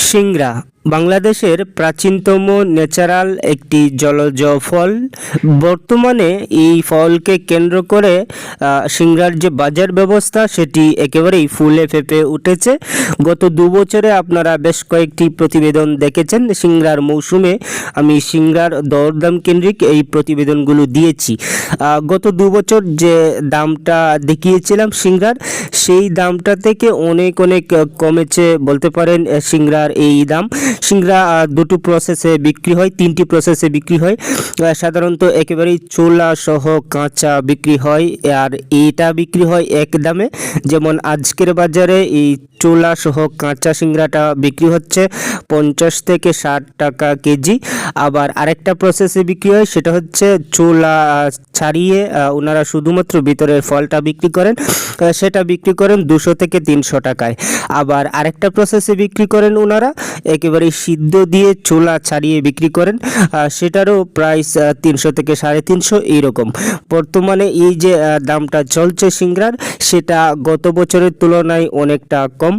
সিংড়া বাংলাদেশের প্রাচীনতম ন্যাচারাল একটি জলজ ফল। বর্তমানে এই ফলকে কেন্দ্র করে সিংড়ার যে বাজার ব্যবস্থা, সেটি একেবারেই ফুলে ফেপে উঠেছে। গত দু বছরে আপনারা বেশ কয়েকটি প্রতিবেদন দেখেছেন সিংড়ার মৌসুমে। আমি সিংড়ার দরদাম কেন্দ্রিক এই প্রতিবেদনগুলো দিয়েছি। গত দু বছর যে দামটা দেখিয়েছিলাম সিংড়ার সেই দামটা থেকে অনেক অনেক কমেছে বলতে পারেন সিংড়ার এই দাম। সিংড়া দুটো প্রসেসে বিক্রি হয়, তিনটি প্রসেসে বিক্রি হয়। সাধারণত একেবারেই চোলা সহ কাঁচা বিক্রি হয়, আর এটা বিক্রি হয় এক দামে যেমন আজকের বাজারে এই চোলা সহ কাঁচা সিংড়াটা বিক্রি হচ্ছে পঞ্চাশ থেকে ষাট টাকা কেজি। আবার আরেকটা প্রসেসে বিক্রি হয়, সেটা হচ্ছে চোলা ছাড়িয়ে ওনারা শুধুমাত্র ভিতরের ফলটা বিক্রি করেন সেটা বিক্রি করেন দুশো থেকে তিনশো টাকায়। আবার আরেকটা প্রসেসে বিক্রি করেন ওনারা একেবারে সিদ্ধ দিয়ে চোলা ছাড়িয়ে বিক্রি করেন সেটারও প্রাইস তিনশো থেকে সাড়ে তিনশো এইরকম। বর্তমানে এই যে দামটা চলছে সিংড়ার সেটা গত বছরের তুলনায় অনেকটা কম।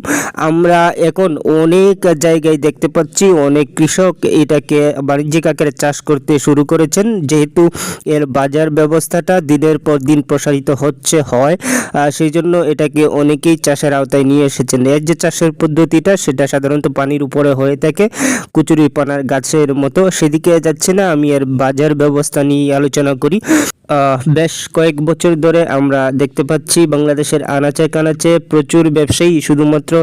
আমরা এখন অনেক জায়গায় দেখতে পাচ্ছি অনেক কৃষক এটাকে বাণিজ্যিক আকারে চাষ করতে শুরু করেছেন। যেহেতু এর বাজার ব্যবস্থাটা দিনের পর দিন প্রসারিত হচ্ছে, হয়। সেই জন্য এটাকে অনেকেই চাষের আওতায় নিয়ে এসেছেন। এর যে চাষের পদ্ধতিটা, সেটা সাধারণত পানির উপরে হয়ে থাকে কুচুরি পানার গাছের মতো। সেদিকে যাচ্ছে না, আমি এর বাজার ব্যবস্থা নিয়ে আলোচনা করি। বেশ কয়েক বছর ধরে আমরা দেখতে পাচ্ছি বাংলাদেশের আনাচে কানাচে প্রচুর ব্যবসায়ী, শুধুমাত্র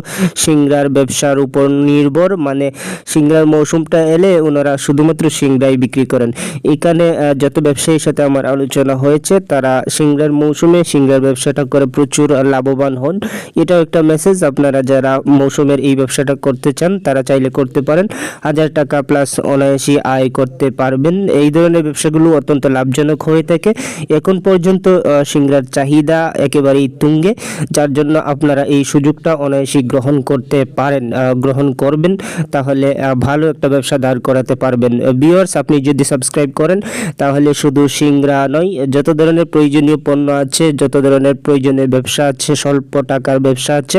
সিংড়ার ব্যবসার উপর নির্ভর। মানে সিংড়ার মৌসুমটা এলে ওনারা শুধুমাত্র সিংড়াই বিক্রি করেন। এখানে যত ব্যবসায়ীর সাথে আমার আলোচনা হয়েছে, তারা সিংড়ার মৌসুমে সিংড়ার ব্যবসাটা করে প্রচুর লাভবান হন। এটাও একটা মেসেজ আপনারা যারা মৌসুমের এই ব্যবসাটা করতে চান, তারা চাইলে করতে পারেন। হাজার টাকা প্লাস অনায়াসী আয় করতে পারবেন। এই ধরনের ব্যবসাগুলো অত্যন্ত লাভজনক হয়ে থাকে। এখন পর্যন্ত সিংড়ার চাহিদা একেবারেই তুঙ্গে, যার জন্য আপনারা এই সুযোগটা অনায়াসী গ্রহণ করতে পারেন গ্রহণ করবেন, তাহলে ভালো একটা ব্যবসা দাঁড় করাতে পারবেন। বিয়ার্স আপনি যদি সাবস্ক্রাইব করেন, তাহলে শুধু সিংড়া নয়, যত ধরনের প্রয়োজনীয় পণ্য আছে, যত ধরনের প্রয়োজনীয় ব্যবসা আছে, স্বল্প টাকার ব্যবসা আছে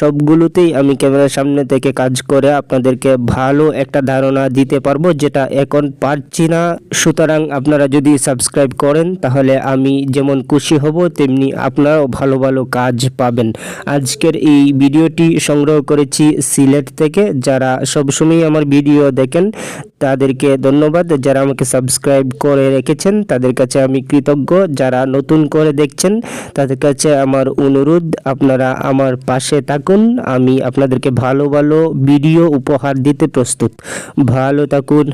সবগুলোতেই আমি ক্যামেরার সামনে থেকে কাজ করে আপনাদেরকে ভালো একটা ধারণা দিতে পারব, যেটা এখন পারছি না। সুতরাং আপনারা যদি সাবস্ক্রাইব করেন, তাহলে আমি যেমন খুশি হব, তেমনি আপনারাও ভালো ভালো কাজ পাবেন। আজকের এই ভিডিওটি সংগ্রহ করেছি সিলেট থেকে। যারা সবসময় আমার ভিডিও দেখেন, তাদেরকে ধন্যবাদ। যারা আমাকে সাবস্ক্রাইব করে রেখেছেন, তাদের কাছে আমি কৃতজ্ঞ। যারা নতুন করে দেখছেন, তাদের কাছে আমার অনুরোধ, আপনারা আমার পাশে থাকুন। আমি আপনাদেরকে ভালো ভালো ভিডিও উপহার দিতে প্রস্তুত। ভালো থাকুন।